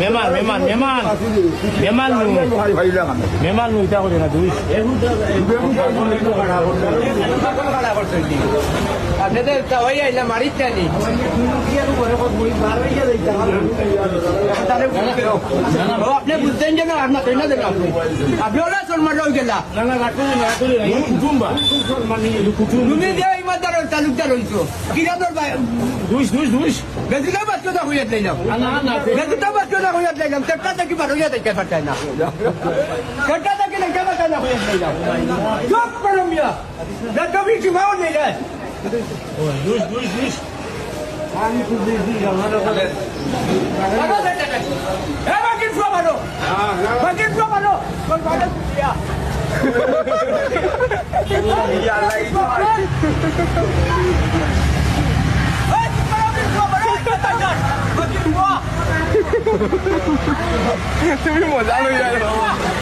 মেমান মেমান মেমান মেমান নু মেমান নু ইটা করে না দুই আপনাদের ওই আইলা মারিতে নি আপনি বুঝতেন যে না আপনার তৈরি দেন আপনি আপনি ওরা সম্মান হয়ে গেলা না না না না মানে তুমি যে ইমানদার হইছো কিরা তোর দুই দুই দুই বেশিটা বাচ্চা হইয়া দিলাম না না বেশিটা বাচ্চা হইয়া দিলাম চেষ্টা থেকে বার হইয়া দেখতে পারতাই না। চেষ্টা থেকে দেখতে পারতাই না হইয়া দিলাম চুপ করো মিয়া কবি কি ভাও নেই রে দুই দুই দুই বাকির ফুয়া মারো বাকির ফুয়া মারো তোর বাড়ি ফুয়া তুমি 这不是我家的院子吗？